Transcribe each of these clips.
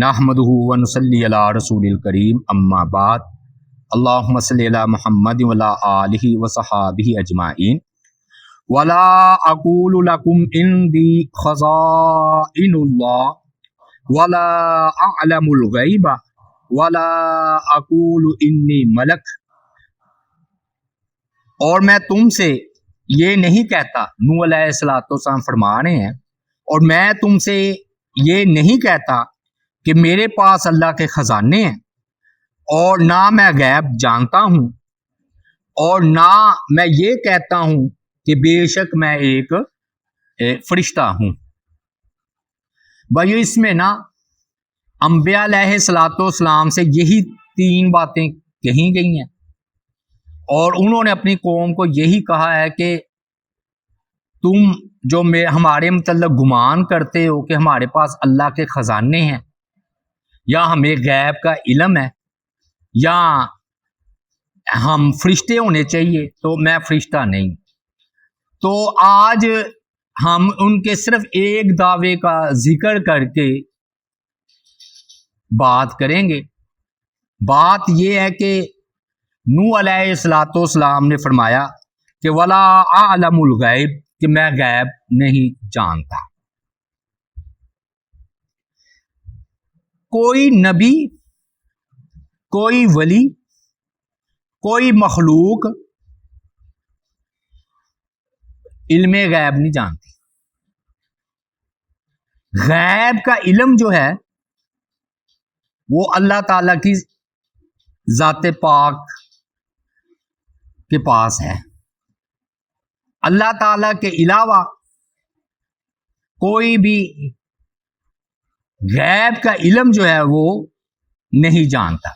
نحمده ونصلي على رسول الكريم اما بعد۔ اللهم صل على محمد وعلى آله وصحابه اجمعين ولا اقول لكم عندي خزائن الله ولا اعلم الغيب ولا اقول اني ملک۔ اور میں تم سے یہ نہیں کہتا نو علیہ السلاۃ والسلام فرما رہے ہیں، اور میں تم سے یہ نہیں کہتا کہ میرے پاس اللہ کے خزانے ہیں اور نہ میں غیب جانتا ہوں اور نہ میں یہ کہتا ہوں کہ بے شک میں ایک فرشتہ ہوں۔ بھائی اس میں نا انبیاء علیہ سلاۃ والسلام سے یہی تین باتیں کہیں گئی ہیں۔ اور انہوں نے اپنی قوم کو یہی کہا ہے کہ تم جو ہمارے متعلق گمان کرتے ہو کہ ہمارے پاس اللہ کے خزانے ہیں یا ہمیں غیب کا علم ہے، یا ہم فرشتے ہونے چاہیے تو میں فرشتہ نہیں۔ تو آج ہم ان کے صرف ایک دعوے کا ذکر کر کے بات کریں گے۔ بات یہ ہے کہ نو علیہ السلاۃ والسلام نے فرمایا کہ ولا عالم الغیب، کہ میں غیب نہیں جانتا۔ کوئی نبی، کوئی ولی، کوئی مخلوق علم غیب نہیں جانتی۔ غیب کا علم جو ہے، وہ اللہ تعالی کی ذات پاک کے پاس ہے۔ اللہ تعالی کے علاوہ کوئی بھی غیب کا علم جو ہے وہ نہیں جانتا۔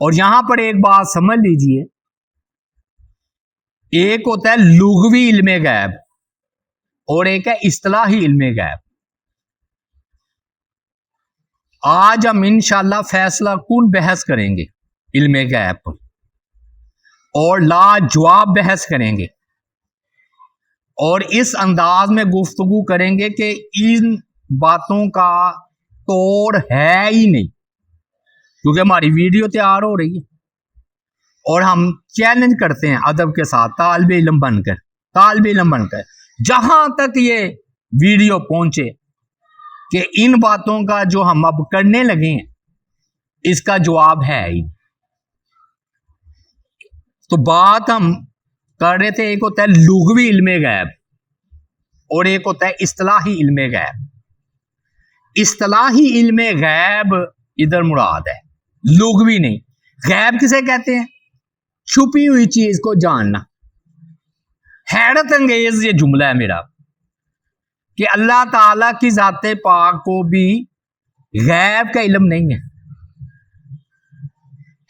اور یہاں پر ایک بات سمجھ لیجیے، ایک ہوتا ہے لغوی علم غیب اور ایک ہے اصطلاحی علم غیب۔ آج ہم انشاءاللہ فیصلہ کن بحث کریں گے علم غیب پر؟ اور لا جواب بحث کریں گے۔ اور اس انداز میں گفتگو کریں گے کہ ان باتوں کا توڑ ہے ہی نہیں۔ کیونکہ ہماری ویڈیو تیار ہو رہی ہے۔ اور ہم چیلنج کرتے ہیں ادب کے ساتھ، طالب علم بن کر، طالب علم بن کر۔ جہاں تک یہ ویڈیو پہنچے کہ ان باتوں کا جو ہم اب کرنے لگے ہیں، اس کا جواب ہے ہی۔ تو بات ہم کر رہے تھے، ایک ہوتا ہے لغوی علم غیب اور ایک ہوتا ہے اصطلاحی علم غیب۔ اصطلاحی علم غیب ادھر مراد ہے لغوی نہیں۔ غیب کسے کہتے ہیں؟ چھپی ہوئی چیز کو جاننا۔ حیرت انگیز یہ جملہ ہے میرا، کہ اللہ تعالی کی ذات پاک کو بھی غیب کا علم نہیں ہے۔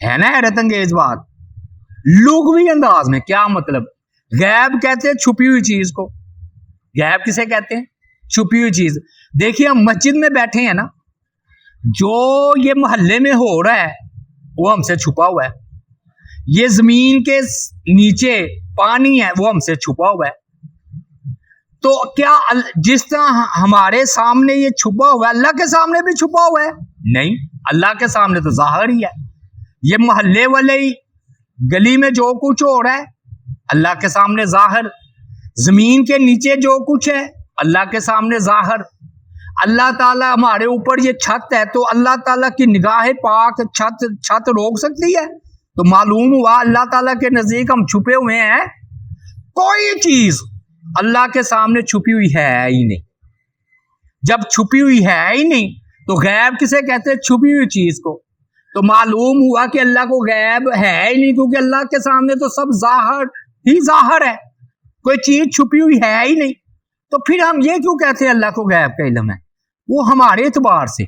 ہے نا حیرت انگیز بات؟ لغوی انداز میں، کیا مطلب؟ غیب کہتے ہیں چھپی ہوئی چیز کو۔ غیب کسے کہتے ہیں؟ چھپی ہوئی چیز۔ دیکھیے، ہم مسجد میں بیٹھے ہیں نا، جو یہ محلے میں ہو رہا ہے، وہ ہم سے چھپا ہوا ہے۔ یہ زمین کے نیچے پانی ہے، وہ ہم سے چھپا ہوا ہے۔ تو کیا جس طرح ہمارے سامنے یہ چھپا ہوا ہے، اللہ کے سامنے بھی چھپا ہوا ہے؟ نہیں، اللہ کے سامنے تو ظاہر ہی ہے۔ یہ محلے والے ہی گلی میں جو کچھ ہو رہا ہے، اللہ کے سامنے ظاہر۔ زمین کے نیچے جو کچھ ہے، اللہ کے سامنے ظاہر۔ اللہ تعالیٰ ہمارے اوپر یہ چھت ہے تو اللہ تعالیٰ کی نگاہ پاک چھت چھت روک سکتی ہے؟ تو معلوم ہوا اللہ تعالیٰ کے نزدیک ہم چھپے ہوئے ہیں۔ کوئی چیز اللہ کے سامنے چھپی ہوئی ہے ہی نہیں۔ جب چھپی ہوئی ہے ہی نہیں تو غیب کسے کہتے ہیں؟ چھپی ہوئی چیز کو۔ تو معلوم ہوا کہ اللہ کو غیب ہے ہی نہیں کیونکہ اللہ کے سامنے تو سب ظاہر ہی ظاہر ہے۔ کوئی چیز چھپی ہوئی ہے ہی نہیں۔ تو پھر ہم یہ کیوں کہتے ہیں اللہ کو غیب کا علم ہے؟ وہ ہمارے اعتبار سے۔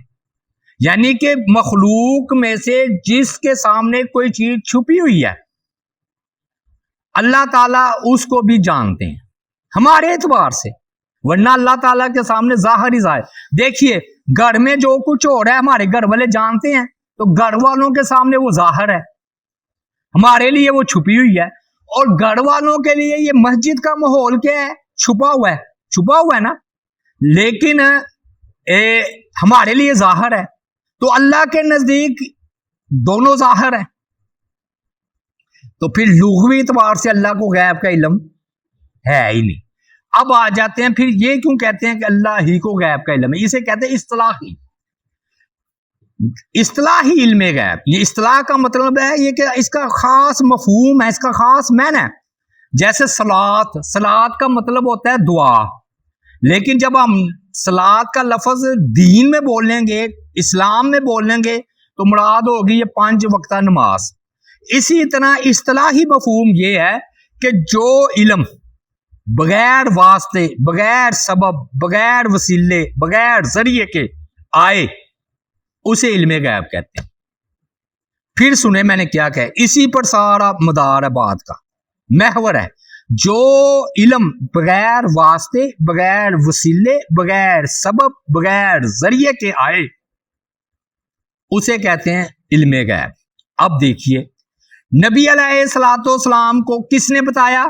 یعنی کہ مخلوق میں سے جس کے سامنے کوئی چیز چھپی ہوئی ہے، اللہ تعالیٰ اس کو بھی جانتے ہیں۔ ہمارے اعتبار سے۔ ورنہ اللہ تعالیٰ کے سامنے ظاہر ہی ظاہر۔ دیکھیے، گھر میں جو کچھ ہو رہا ہے، ہمارے گھر والے جانتے ہیں، تو گھر والوں کے سامنے وہ ظاہر ہے۔ ہمارے لیے وہ چھپی ہوئی ہے۔ اور گھر والوں کے لیے یہ مسجد کا ماحول کیا ہے؟ چھپا ہوا ہے، چھپا ہوا ہے نا۔ لیکن اے، ہمارے لیے ظاہر ہے۔ تو اللہ کے نزدیک دونوں ظاہر ہیں۔ تو پھر لغوی اعتبار سے اللہ کو غیب کا علم ہے ہی نہیں۔ اب آ جاتے ہیں، پھر یہ کیوں کہتے ہیں کہ اللہ ہی کو غیب کا علم ہے؟ اسے کہتے ہیں اصطلاحی اصطلاحی علم غیب۔ یہ اصطلاح کا مطلب ہے یہ کہ اس کا خاص مفہوم ہے، اس کا خاص مین ہے۔ جیسے سلاد سلاد کا مطلب ہوتا ہے دعا۔ لیکن جب ہم سلاد کا لفظ دین میں بولیں گے، اسلام میں بولیں گے، تو مراد ہوگی یہ پانچ وقتہ نماز۔ اسی طرح اصطلاحی مفہوم یہ ہے کہ جو علم بغیر واسطے، بغیر سبب، بغیر وسیلے، بغیر ذریعے کے آئے، اسے علم غیب کہتے ہیں۔ پھر سنے میں نے کیا کہ اسی پر سارا مدار ہے بات کا، محور ہے۔ جو علم بغیر واسطے، بغیر وسیلے، بغیر سبب، بغیر ذریعے کے آئے، اسے کہتے ہیں علم غیب۔ اب دیکھیے، نبی علیہ السلاۃ والسلام کو کس نے بتایا؟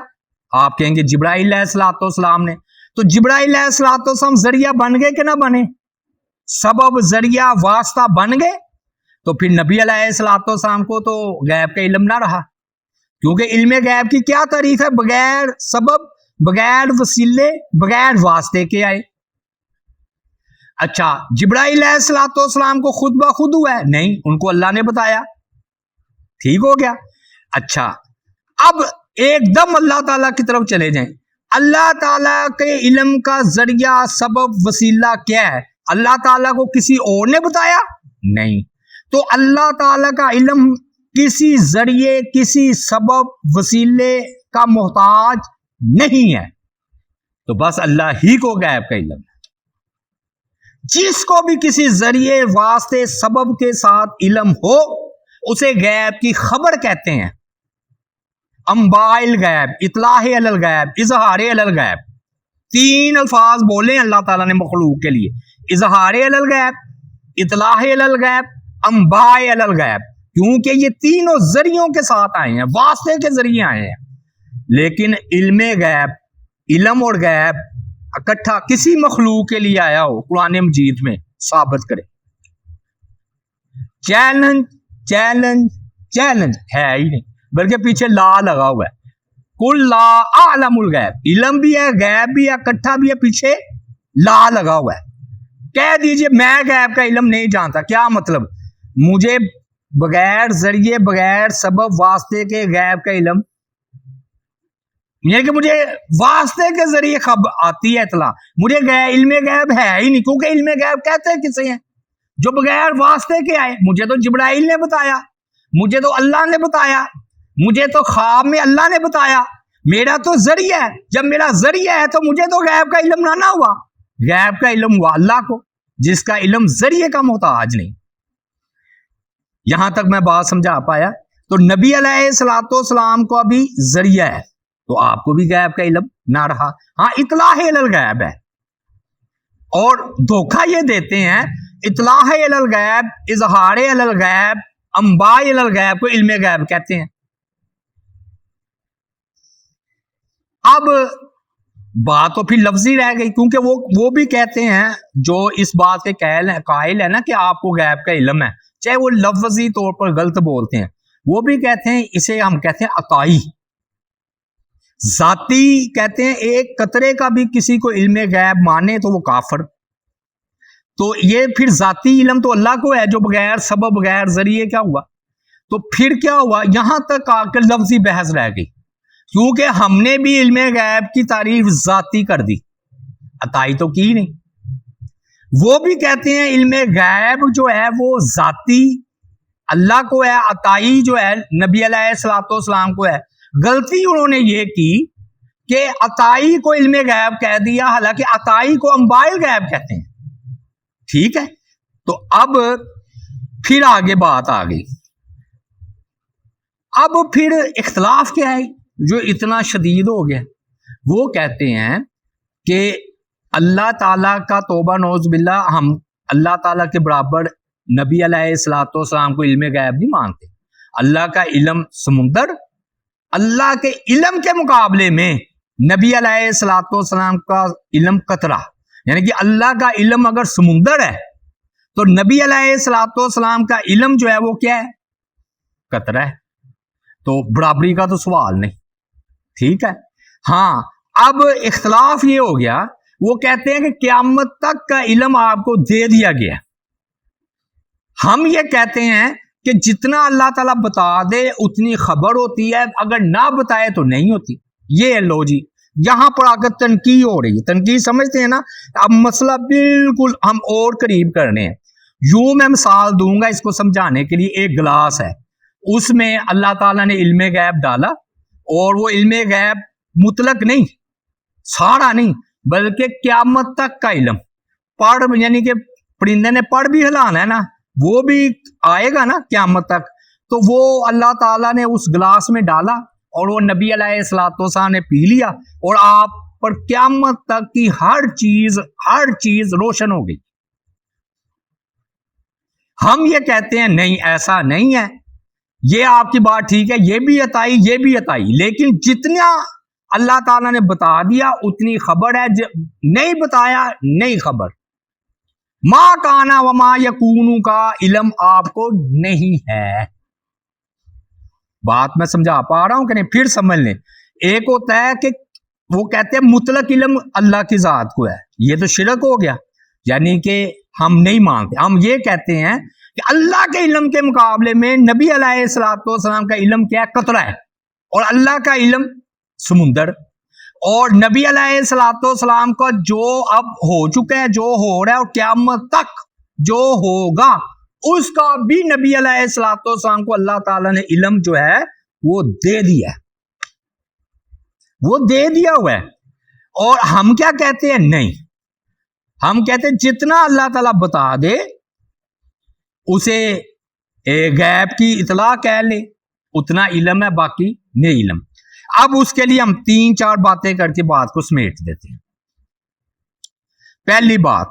آپ کہیں گے جبرائیل علیہ السلاۃ والسلام نے۔ تو جبرائیل علیہ السلاۃ والسلام ذریعہ بن گئے کہ نہ بنے؟ سبب، ذریعہ، واسطہ بن گئے؟ تو پھر نبی علیہ السلاۃ والسلام کو تو غیب کا علم نہ رہا۔ کیونکہ علم غیب کی کیا تعریف ہے؟ بغیر سبب، بغیر وسیلے، بغیر واسطے کے آئے۔ اچھا جبرائیل علیہ السلاۃ والسلام کو خود بخود ہوا ہے؟ نہیں، ان کو اللہ نے بتایا۔ ٹھیک ہو گیا۔ اچھا اب ایک دم اللہ تعالی کی طرف چلے جائیں۔ اللہ تعالیٰ کے علم کا ذریعہ، سبب، وسیلہ کیا ہے؟ اللہ تعالیٰ کو کسی اور نے بتایا؟ نہیں۔ تو اللہ تعالیٰ کا علم کسی ذریعے، کسی سبب وسیلے کا محتاج نہیں ہے۔ تو بس اللہ ہی کو غائب کا علم ہے جس کو بھی کسی ذریعے، واسطے، سبب کے ساتھ علم ہو، اسے غیب کی خبر کہتے ہیں۔ امبائل غیب اطلاع الغیب اظہار الغیب تین الفاظ بولے اللہ تعالیٰ نے مخلوق کے لیے۔ اظہار الغیب اطلاع الغیب امبائے الغیب کیونکہ یہ تینوں ذریعوں کے ساتھ آئے ہیں، واسطے کے ذریعے آئے ہیں۔ لیکن علم غیب، علم اور غیب اکٹھا کسی مخلوق کے لیے آیا ہو، قرآن مجید میں ثابت کرے۔ چیلنج چیلنج چیلنج ہے ہی نہیں، بلکہ پیچھے لا لگا ہوا ہے۔ کل لا عالم الغیب، علم بھی ہے، غیب بھی ہے کٹھا بھی ہے، پیچھے لا لگا ہوا ہے۔ کہہ دیجیے، میں غیب کا علم نہیں جانتا، کیا مطلب؟ مجھے بغیر ذریعے، بغیر سبب، واسطے کے غیب کا علم۔ یہ کہ مجھے واسطے کے ذریعے خب آتی ہے اطلاع۔ مجھے علم غیب ہے ہی نہیں، کیونکہ علم غیب کہتے ہیں کسے ہیں۔ جو بغیر واسطے کے آئے، مجھے تو جبرائیل نے بتایا، مجھے تو اللہ نے بتایا، مجھے تو خواب میں اللہ نے بتایا۔ میرا تو ذریعہ ہے، جب میرا ذریعہ ہے تو مجھے تو غیب کا علم نہ ہوا۔ غیب کا علم ہوا اللہ کو، جس کا علم ذریعے کا محتاج نہیں۔ یہاں تک میں بات سمجھا پایا۔ تو نبی علیہ السلاۃ والسلام کو ابھی ذریعہ ہے۔ تو آپ کو بھی غیب کا علم نہ رہا۔ ہاں اطلاع غیب ہے۔ اور دھوکہ یہ دیتے ہیں، اطلاع الغیب اظہار الغیب امبا الغیب کو علم غیب کہتے ہیں۔ اب بات تو پھر لفظی رہ گئی، کیونکہ وہ وہ بھی کہتے ہیں، جو اس بات کے قائل ہے نا کہ آپ کو غیب کا علم ہے۔ چاہے وہ لفظی طور پر غلط بولتے ہیں، وہ بھی کہتے ہیں، اسے ہم کہتے ہیں عطائی۔ ذاتی کہتے ہیں، ایک قطرے کا بھی کسی کو علم غیب مانے تو وہ کافر۔ تو یہ پھر ذاتی علم تو اللہ کو ہے، جو بغیر سبب، بغیر ذریعے کیا ہوا؟ تو پھر کیا ہوا؟ یہاں تک آ کر لفظی بحث رہ گئی۔ کیونکہ ہم نے بھی علم غیب کی تعریف ذاتی کر دی۔ عطائی تو کی نہیں۔ وہ بھی کہتے ہیں علم غیب جو ہے وہ ذاتی اللہ کو ہے، عطائی جو ہے، نبی علیہ السلاۃ والسلام کو ہے۔ غلطی انہوں نے یہ کی کہ عطائی کو علم غیب کہہ دیا، حالانکہ عطائی کو امبائل غیب کہتے ہیں۔ ٹھیک ہے؟ تو اب پھر آگے بات آ گئی۔ اب پھر اختلاف کیا ہے؟ جو اتنا شدید ہو گیا۔ وہ کہتے ہیں کہ اللہ تعالیٰ کا توبہ نوز باللہ، ہم اللہ تعالیٰ کے برابر نبی علیہ السلاۃ والسلام کو علم غیب نہیں مانتے۔ اللہ کا علم سمندر، اللہ کے علم کے مقابلے میں نبی علیہ السلاۃ والسلام کا علم قطرہ۔ یعنی کہ اللہ کا علم اگر سمندر ہے، تو نبی علیہ السلاۃ والسلام کا علم جو ہے وہ کیا ہے؟ قطرہ ہے۔ تو برابری کا تو سوال نہیں، ٹھیک ہے؟ ہاں اب اختلاف یہ ہو گیا وہ کہتے ہیں کہ قیامت تک کا علم آپ کو دے دیا گیا ہم یہ کہتے ہیں کہ جتنا اللہ تعالیٰ بتا دے، اتنی خبر ہوتی ہے۔ اگر نہ بتائے تو نہیں ہوتی۔ یہ ہے لو جی۔ یہاں پر آ کر تنقید ہو رہی ہے۔ تنقید سمجھتے ہیں نا؟ اب مسئلہ بالکل ہم اور قریب کرنے ہیں۔ یوں میں مثال دوں گا اس کو سمجھانے کے لیے۔ ایک گلاس ہے۔ اس میں اللہ تعالیٰ نے علم غیب ڈالا اور وہ علم غیب مطلق نہیں سارا نہیں۔ بلکہ قیامت تک کا علم۔ پڑھ یعنی کہ پرندے نے پڑھ بھی ہلانا ہے نا، وہ بھی آئے گا نا قیامت تک۔ تو وہ اللہ تعالیٰ نے اس گلاس میں ڈالا اور وہ نبی علیہ السلاط نے پی لیا اور آپ پر قیامت تک کی ہر چیز ہر چیز روشن ہو گئی۔ ہم یہ کہتے ہیں، نہیں، ایسا نہیں ہے۔ یہ آپ کی بات ٹھیک ہے، یہ بھی اتائی یہ بھی اتائی لیکن جتنا اللہ تعالیٰ نے بتا دیا، اتنی خبر ہے نہیں بتایا، نہیں خبر۔ ماں کانا و ماں یقون کا علم آپ کو نہیں ہے۔ بات میں سمجھا پا رہا ہوں کہ نہیں، پھر سمجھ لیں۔ ایک ہوتا ہے کہ وہ کہتے ہیں مطلق علم اللہ کی ذات کو ہے۔ یہ تو شرک ہو گیا۔ یعنی کہ ہم نہیں مانتے۔ ہم یہ کہتے ہیں کہ اللہ کے علم کے مقابلے میں نبی علیہ السلاۃ والسلام کا علم کیا؟ ہے قطرہ ہے۔ اور اللہ کا علم سمندر۔ اور نبی علیہ السلاۃ والسلام کا جو اب ہو چکا ہے، جو ہو رہا ہے اور قیامت تک جو ہوگا، اس کا بھی نبی علیہ السلاۃ والسلام کو اللہ تعالیٰ نے علم جو ہے، وہ دے دیا وہ دے دیا ہوا ہے۔ اور ہم کیا کہتے ہیں؟ نہیں۔ ہم کہتے ہیں، جتنا اللہ تعالیٰ بتا دے، اسے غیب کی اطلاع کہہ لے۔ اتنا علم ہے، باقی نہیں علم۔ اب اس کے لیے ہم تین چار باتیں کر کے بات کو سمیٹ دیتے ہیں۔ پہلی بات،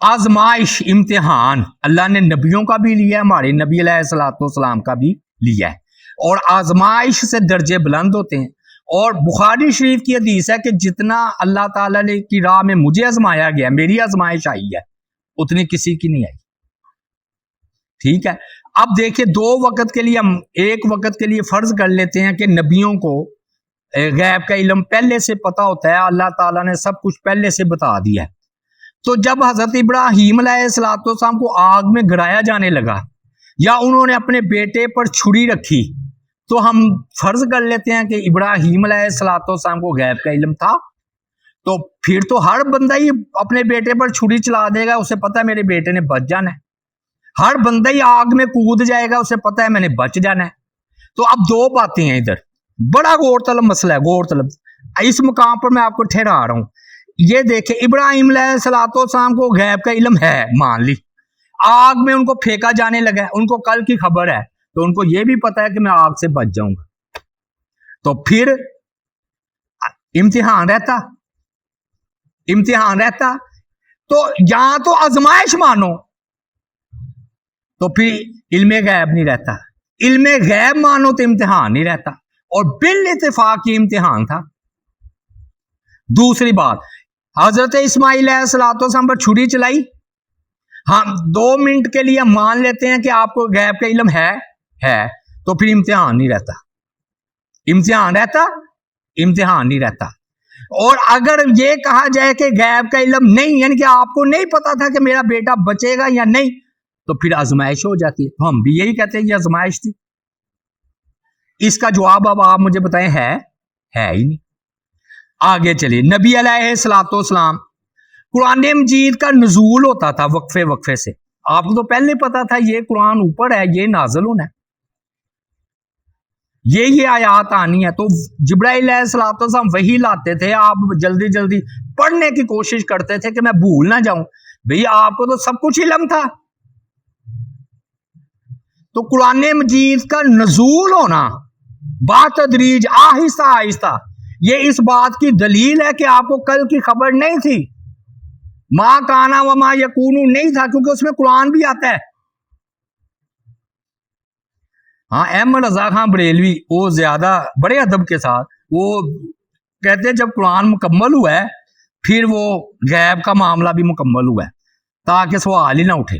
آزمائش، امتحان۔ اللہ نے نبیوں کا بھی لیا ہے، ہمارے نبی علیہ السلاۃ والسلام کا بھی لیا ہے۔ اور آزمائش سے درجے بلند ہوتے ہیں۔ اور بخاری شریف کی حدیث ہے کہ جتنا اللہ تعالیٰ نے کی راہ میں مجھے آزمایا گیا، میری آزمائش آئی ہے، اتنی کسی کی نہیں آئی۔ ٹھیک ہے؟ اب دیکھیں دو وقت کے لیے ہم ایک وقت کے لیے فرض کر لیتے ہیں کہ نبیوں کو غیب کا علم پہلے سے پتا ہوتا ہے، اللہ تعالیٰ نے سب کچھ پہلے سے بتا دیا ہے۔ تو جب حضرت ابراہیم علیہ السلاۃ والسلام کو آگ میں گرایا جانے لگا یا انہوں نے اپنے بیٹے پر چھری رکھی، تو ہم فرض کر لیتے ہیں کہ ابراہیم علیہ السلاۃ والسلام کو غیب کا علم تھا۔ تو پھر تو ہر بندہ ہی اپنے بیٹے پر چھری چلا دے گا، اسے پتا میرے بیٹے نے بچ جانا ہے۔ ہر بندہ ہی آگ میں کود جائے گا، اسے پتا ہے میں نے بچ جانا ہے۔ تو اب دو باتیں ہیں ادھر۔ بڑا غور طلب مسئلہ ہے، غور طلب۔ اس مقام پر میں آپ کو ٹھہرا رہا ہوں۔ یہ دیکھیں، ابراہیم علیہ السلاۃ والسلام کو غیب کا علم ہے، مان لی۔ آگ میں ان کو پھینکا جانے لگا ہے، ان کو کل کی خبر ہے۔ تو ان کو یہ بھی پتا ہے کہ میں آگ سے بچ جاؤں گا۔ تو پھر امتحان رہتا۔ امتحان رہتا۔ تو یہاں تو آزمائش مانو۔ تو پھر علم غیب نہیں رہتا۔ علم غیب مانو تو امتحان نہیں رہتا۔ اور بال اتفاق یہ امتحان تھا۔ دوسری بات، حضرت اسماعیل والسلام پر چھری چلائی۔ ہم دو منٹ کے لیے مان لیتے ہیں کہ آپ کو غیب کا علم ہے ہے، تو پھر امتحان نہیں رہتا۔ امتحان رہتا، امتحان نہیں رہتا۔ اور اگر یہ کہا جائے کہ غیب کا علم نہیں یعنی کہ آپ کو نہیں پتا تھا کہ میرا بیٹا بچے گا یا نہیں تو پھر آزمائش ہو جاتی ہے۔ تو ہم بھی یہی کہتے ہیں یہ آزمائش تھی۔ اس کا جواب اب آپ مجھے بتائیں ہے ہے ہی نہیں۔ آگے چلیے۔ نبی علیہ السلاۃ والسلام، قرآن مجید کا نزول ہوتا تھا وقفے وقفے سے۔ آپ کو تو پہلے پتا تھا یہ قرآن اوپر ہے، یہ نازل ہونا ہے۔ یہ یہ آیات آنی ہے تو جبرائیل علیہ السلاۃ والسلام وہی لاتے تھے۔ آپ جلدی جلدی پڑھنے کی کوشش کرتے تھے کہ میں بھول نہ جاؤں۔ بھئی آپ کو تو سب کچھ علم تھا۔ تو قرآن مجید کا نزول ہونا بات تدریج، آہستہ آہستہ، یہ اس بات کی دلیل ہے کہ آپ کو کل کی خبر نہیں تھی۔ ماں کانا و ماں یقون نہیں تھا کیونکہ اس میں قرآن بھی آتا ہے۔ ہاں احمد رضا خان بریلوی، وہ زیادہ بڑے ادب کے ساتھ، وہ کہتے ہیں جب قرآن مکمل ہوا ہے، پھر وہ غیب کا معاملہ بھی مکمل ہوا ہے، تاکہ سوال ہی نہ اٹھے۔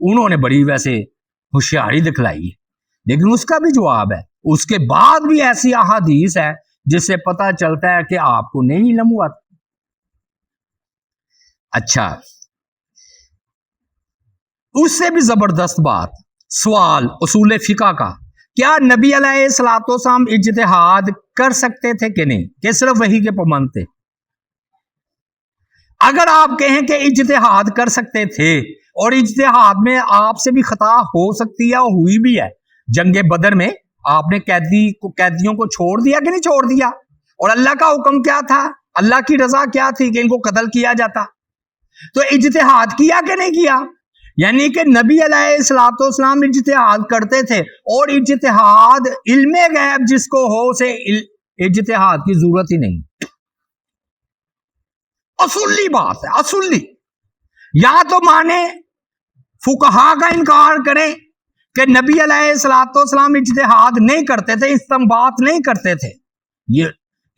انہوں نے بڑی ویسے ہوشیاری دکھلائی ہے۔ لیکن اس کا بھی جواب ہے۔ اس کے بعد بھی ایسی احادیث ہے جس سے پتا چلتا ہے کہ آپ کو نہیں علم ہوا تھا۔ اچھا۔ اس سے بھی زبردست بات، سوال اصول فقہ کا، کیا نبی علیہ السلاط وسلام اجتہاد کر سکتے تھے کہ نہیں؟ کہ صرف وہی کے پابند تھے؟ اگر آپ کہیں کہ اجتہاد کر سکتے تھے اور اجتہاد میں آپ سے بھی خطا ہو سکتی ہے اور ہوئی بھی ہے۔ جنگ بدر میں آپ نے قیدی کو قیدیوں کو چھوڑ دیا کہ نہیں چھوڑ دیا؟ اور اللہ کا حکم کیا تھا؟ اللہ کی رضا کیا تھی کہ ان کو قتل کیا جاتا؟ تو اجتہاد کیا کہ نہیں کیا؟ یعنی کہ نبی علیہ السلاط والسلام اجتہاد کرتے تھے اور اجتہاد علم غیب جس کو ہو سے اجتہاد کی ضرورت ہی نہیں۔ اصولی بات ہے اصولی یا تو مانے فکہا کا انکار کریں کہ نبی علیہ السلاط والسلام اجتہاد نہیں کرتے تھے استمبات نہیں کرتے تھے۔ یہ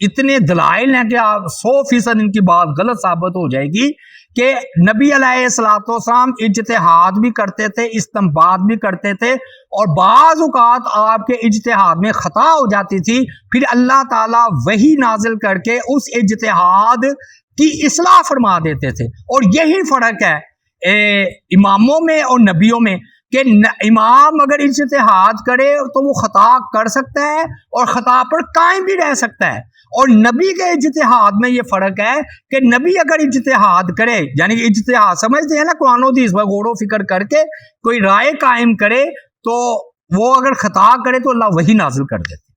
اتنے دلائل ہیں کہ آپ سو فیصد ان کی بات غلط ثابت ہو جائے گی کہ نبی علیہ السلاط والسلام اجتہاد بھی کرتے تھے استمباد بھی کرتے تھے اور بعض اوقات آپ کے اجتہاد میں خطا ہو جاتی تھی۔ پھر اللہ تعالیٰ وہی نازل کر کے اس اجتہاد کی اصلاح فرما دیتے تھے۔ اور یہی فرق ہے اماموں میں اور نبیوں میں کہ امام اگر اجتہاد کرے تو وہ خطا کر سکتا ہے اور خطا پر قائم بھی رہ سکتا ہے۔ اور نبی کے اجتہاد میں یہ فرق ہے کہ نبی اگر اجتہاد کرے یعنی کہ اجتہاد سمجھتے ہیں نا قرآن و حدیث غور و فکر کر کے کوئی رائے قائم کرے تو وہ اگر خطا کرے تو اللہ وہی نازل کر دیتے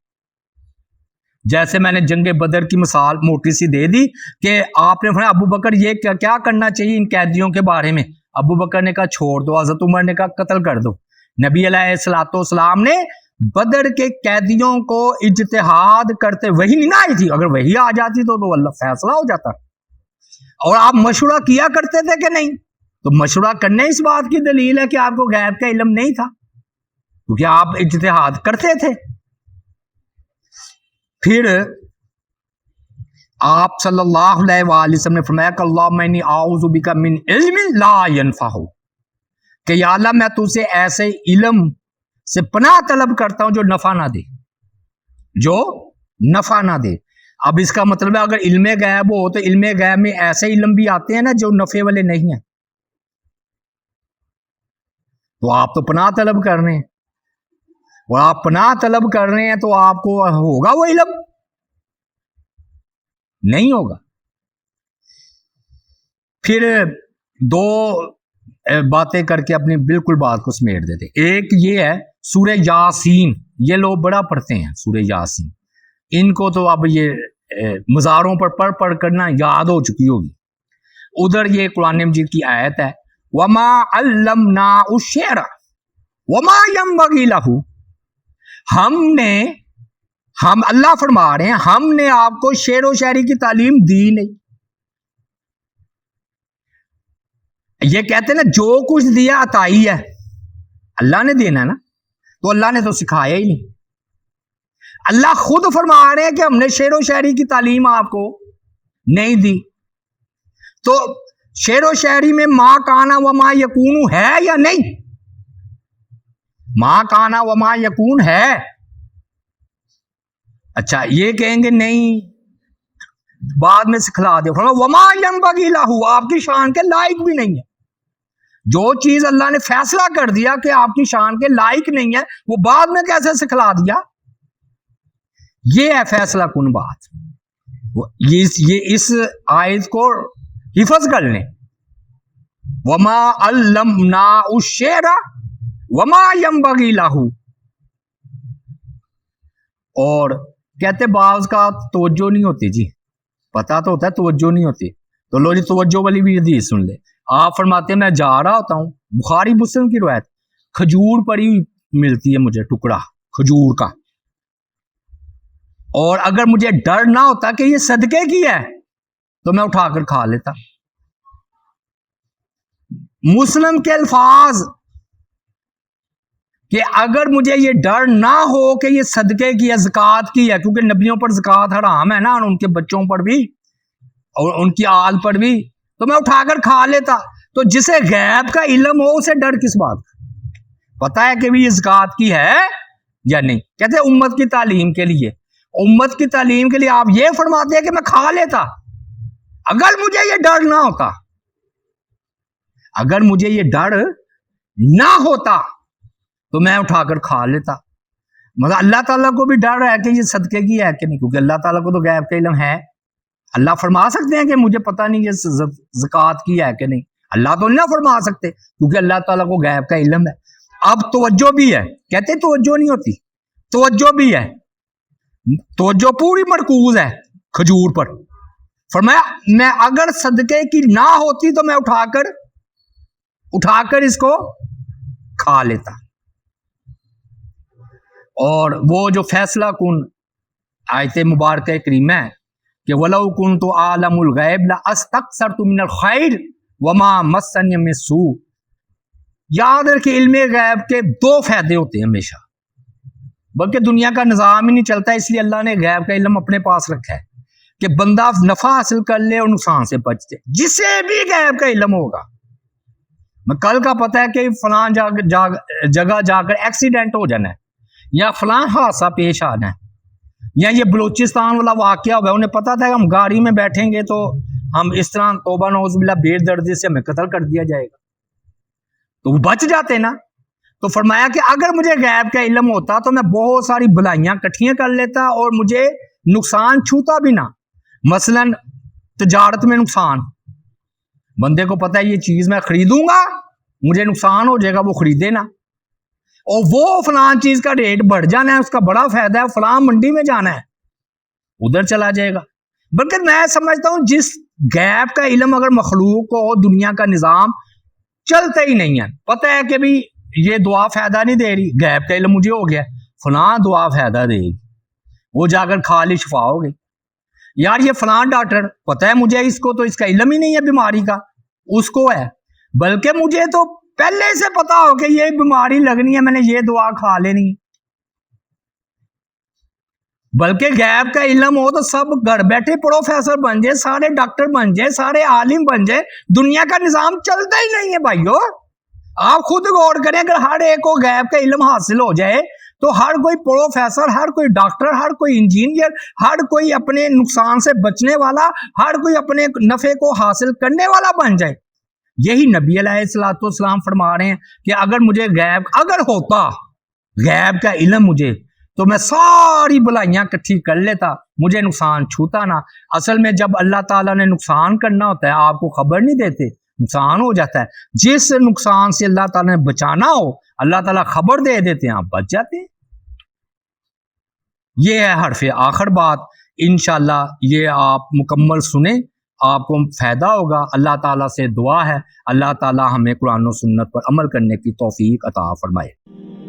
جیسے میں نے جنگ بدر کی مثال موٹی سی دے دی کہ آپ نے ابو بکر یہ کیا کرنا چاہیے ان قیدیوں کے بارے میں؟ ابو بکر نے کہا، چھوڑ دو، حضرت عمر نے کہا، قتل کر دو۔ نبی علیہ السلاۃ والسلام نے بدر کے قیدیوں کو اجتہاد کرتے وہی نہیں نہ آئی تھی۔ اگر وہی آ جاتی تو تو اللہ فیصلہ ہو جاتا۔ اور آپ مشورہ کیا کرتے تھے کہ نہیں؟ تو مشورہ کرنے اس بات کی دلیل ہے کہ آپ کو غیب کا علم نہیں تھا۔ کیونکہ آپ اجتہاد کرتے تھے۔ پھر آپ صلی اللہ علیہ وآلہ وسلم نے فرمایا کہ اللہ میں اعوذ بکا من علم لا ينفع کہ یا اللہ میں تجھے ایسے علم سے پناہ طلب کرتا ہوں جو نفع نہ دے، جو نفع نہ دے۔ اب اس کا مطلب ہے اگر علم غیب ہو تو علم غیب میں ایسے علم بھی آتے ہیں نا جو نفع والے نہیں ہیں۔ تو آپ تو پناہ طلب کر رہے ہیں۔ اور آپ پناہ طلب کر رہے ہیں تو آپ کو ہوگا وہ علم؟ نہیں ہوگا۔ پھر دو باتیں کر کے اپنی بالکل بات کو سمیٹ دیتے ایک یہ ہے، سورہ یاسین، یہ لوگ بڑا پڑھتے ہیں سورہ یاسین۔ ان کو تو اب یہ مزاروں پر پڑھ پڑھ کرنا یاد ہو چکی ہوگی۔ ادھر یہ قرآن مجید کی آیت ہے، وما علمنا الشعر، وما ينبغي له ہم نے ہم اللہ فرما رہے ہیں، ہم نے آپ کو شعر و شاعری کی تعلیم دی نہیں۔ یہ کہتے ہیں نا، جو کچھ دیا عطائی ہے۔ اللہ نے دینا نا، تو اللہ نے تو سکھایا ہی نہیں۔ اللہ خود فرما رہے ہیں کہ ہم نے شعر و شاعری کی تعلیم آپ کو نہیں دی۔ تو شعر و شاعری میں ماں کانا و ماں یقون ہے یا نہیں؟ ماں کانا و ماں یقون ہے۔ اچھا یہ کہیں گے نہیں۔ بعد میں سکھلا دے۔ وما بگی لاہو آپ کی شان کے لائق بھی نہیں ہے۔ جو چیز اللہ نے فیصلہ کر دیا کہ آپ کی شان کے لائق نہیں ہے، وہ بعد میں کیسے سکھلا دیا؟ یہ ہے فیصلہ کن بات۔ یہ اس آیت کو حفظ کر لیں۔ وما الم نا اشیرا وما یم بگی لاہو اور کہتے بعض کا توجہ نہیں ہوتی جی۔ پتا تو ہوتا ہے توجہ نہیں ہوتی۔ تو لو جی توجہ والی بھی حدیث سن لے۔ آپ فرماتے ہیں میں جا رہا ہوتا ہوں۔ بخاری مسلم کی روایت، کھجور پڑی ہوئی ملتی ہے مجھے ٹکڑا، کھجور کا۔ اور اگر مجھے ڈر نہ ہوتا کہ یہ صدقے کی ہے، تو میں اٹھا کر کھا لیتا۔ مسلم کے الفاظ کہ اگر مجھے یہ ڈر نہ ہو کہ یہ صدقے کی ہے زکوٰۃ کی ہے، کیونکہ نبیوں پر زکوٰۃ حرام ہے نا ان کے بچوں پر بھی، اور ان کی آل پر بھی، تو میں اٹھا کر کھا لیتا۔ تو جسے غیب کا علم ہو، اسے ڈر کس بات کا؟ پتا ہے کہ بھی یہ زکات کی ہے یا نہیں؟ کہتے ہیں امت کی تعلیم کے لیے۔ امت کی تعلیم کے لیے آپ یہ فرماتے ہیں کہ میں کھا لیتا۔ اگر مجھے یہ ڈر نہ ہوتا، اگر مجھے یہ ڈر نہ ہوتا تو میں اٹھا کر کھا لیتا۔ مگر اللہ تعالیٰ کو بھی ڈر ہے کہ یہ صدقے کی ہے کہ نہیں، کیونکہ اللہ تعالیٰ کو تو غیب کا علم ہے۔ اللہ فرما سکتے ہیں کہ مجھے پتہ نہیں یہ زکوٰۃ کی ہے کہ نہیں۔ اللہ تو نہ فرما سکتے کیونکہ اللہ تعالیٰ کو غیب کا علم ہے۔ اب توجہ بھی ہے۔ کہتے توجہ نہیں ہوتی۔ توجہ بھی ہے۔ توجہ پوری مرکوز ہے کھجور پر۔ فرمایا، میں اگر صدقے کی نہ ہوتی تو میں اٹھا کر اٹھا کر اس کو کھا لیتا۔ اور وہ جو فیصلہ کن، آیت مبارک کریم ہے کہ ولو کن تو عالم الغیب لا من الخیر وما مسن مسو یاد رکھے علم غیب کے دو فائدے ہوتے ہیں ہمیشہ۔ بلکہ دنیا کا نظام ہی نہیں چلتا، اس لیے اللہ نے غیب کا علم اپنے پاس رکھا ہے کہ بندہ نفع حاصل کر لے اور نقصان سے بچ جائے۔ جسے بھی غیب کا علم ہوگا۔ میں کل کا پتہ ہے کہ فلاں جگہ جا کر ایکسیڈنٹ ہو جانا ہے۔ یا فلاں حادثہ پیش آنا ہے یا یہ بلوچستان والا واقعہ ہوگا انہیں پتا تھا کہ ہم گاڑی میں بیٹھیں گے تو ہم اس طرح توبہ نوز بلا بے دردی سے ہمیں قتل کر دیا جائے گا۔ تو وہ بچ جاتے نا۔ تو فرمایا کہ اگر مجھے غیب کا علم ہوتا تو میں بہت ساری بلائیاں کٹھیاں کر لیتا اور مجھے نقصان چھوتا بھی نہ۔ مثلا تجارت میں نقصان۔ بندے کو پتا ہے یہ چیز میں خریدوں گا، مجھے نقصان ہو جائے گا، وہ خریدے نا اور وہ فلاں چیز کا ریٹ بڑھ جانا ہے، اس کا بڑا فائدہ ہے، فلاں منڈی میں جانا ہے۔ ادھر چلا جائے گا۔ بلکہ میں سمجھتا ہوں، جس گیپ کا علم اگر مخلوق کو دنیا کا نظام چلتا ہی نہیں ہے، پتہ ہے کہ بھی یہ دعا فائدہ نہیں دے رہی گیپ کا علم مجھے ہو گیا، فلاں دعا فائدہ دے گی۔ وہ جا کر کھا لی، شفا ہو گئی۔ یار یہ فلاں ڈاکٹر، پتہ ہے مجھے اس کو تو اس کا علم ہی نہیں ہے بیماری کا، اس کو ہے۔ بلکہ مجھے تو پہلے سے پتا ہو کہ یہ بیماری لگنی ہے، میں نے یہ دعا کھا لینی بلکہ غیب کا علم ہو تو سب گھر بیٹھے پروفیسر بن جائے، سارے ڈاکٹر بن جائے، سارے عالم بن جائے۔ دنیا کا نظام چلتا ہی نہیں ہے بھائیو۔ آپ خود غور کریں، اگر ہر ایک کو غیب کا علم حاصل ہو جائے، تو ہر کوئی پروفیسر، ہر کوئی ڈاکٹر، ہر کوئی انجینئر، ہر کوئی اپنے نقصان سے بچنے والا، ہر کوئی اپنے نفے کو حاصل کرنے والا بن جائے۔ یہی نبی علیہ السلاۃ والسلام فرما رہے ہیں کہ اگر مجھے غیب، اگر ہوتا، غیب کا علم مجھے، تو میں ساری بلائیاں کٹھی کر لیتا، مجھے نقصان چھوتا نہ۔ اصل میں جب اللہ تعالیٰ نے نقصان کرنا ہوتا ہے، آپ کو خبر نہیں دیتے، نقصان ہو جاتا ہے۔ جس نقصان سے اللہ تعالیٰ نے بچانا ہو، اللہ تعالیٰ خبر دے دیتے ہیں، آپ بچ جاتے ہیں۔ یہ ہے حرف آخر بات۔ انشاءاللہ یہ آپ مکمل سنیں۔ آپ کو فائدہ ہوگا۔ اللہ تعالیٰ سے دعا ہے۔ اللہ تعالیٰ ہمیں قرآن و سنت پر عمل کرنے کی توفیق عطا فرمائے۔